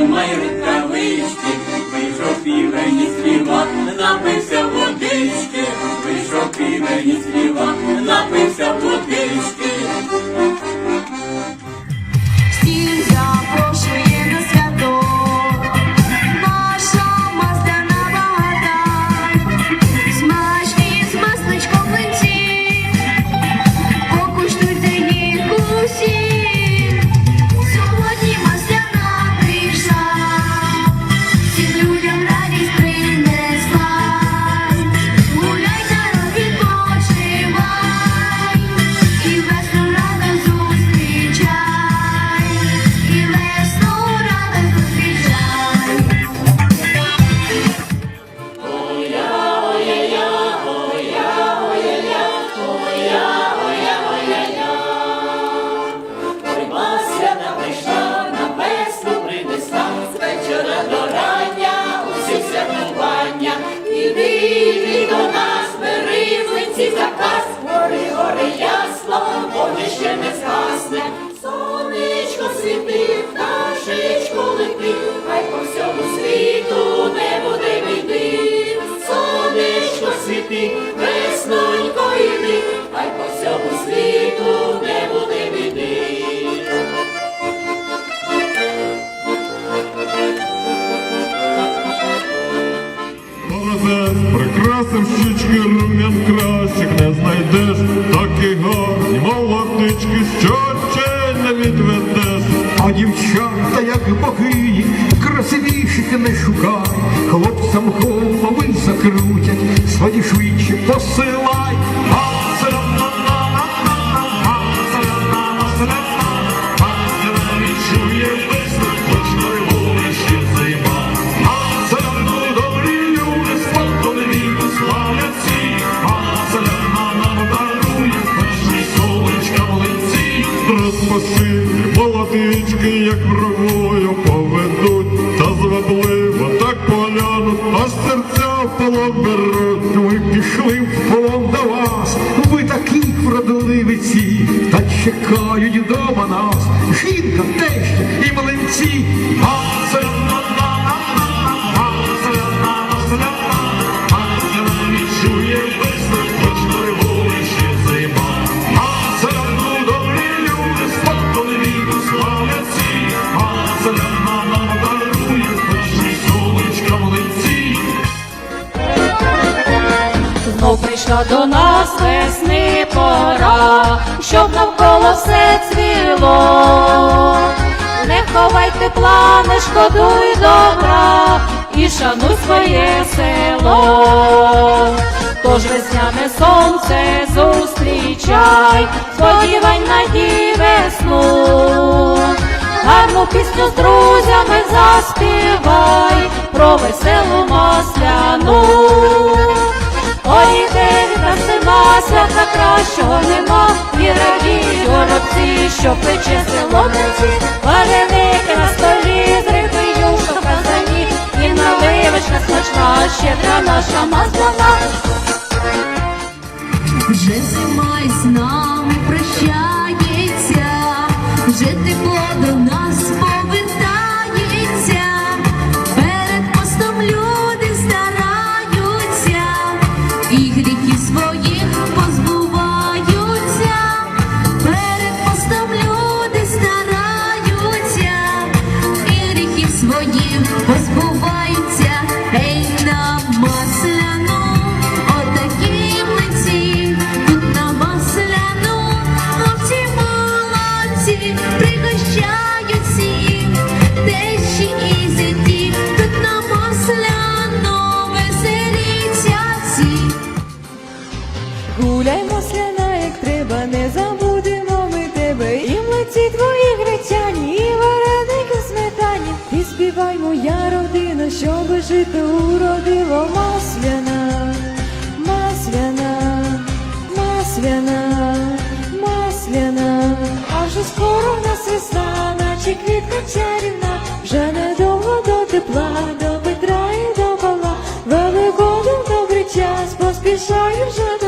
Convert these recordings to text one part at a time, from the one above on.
як сонце пригріва, знімай ще не згасне. Сонечко світи, пташечко лети, хай по всьому світу не буде війни, Сонечко світи, рум'ян кращих не знайдеш, такі гарні молодички, що ще не відведеш. А дівчата, як богині, красивіших не шукай, хлопцям голови закрутять, свої швидше посилай. Нам дарує, хоч і сонечка в лиці. Знов прийшла до нас навколо все цвіло. Не ховай тепла, не шкодуй добра і шануй своє село. Тож весняне сонце зустрічай, сподівань надій весну. Гарну пісню з друзями заспівай про веселу масляну. Ой, де красива свята кращого нема, і що пече село мерці, вареники на столі, з риби юшка казані, і наливочка смачна, щедра наша масляна. Вже зима із нами прощається, вже тепло до нас гріхів масляна, масляна. А скоро в нас весна, наче квітка чарівна, вже недовго до тепла, до Петра і до Павла. Великодень добрий час, поспішає вже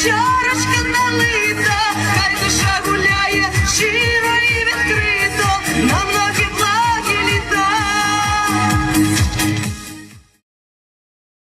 show.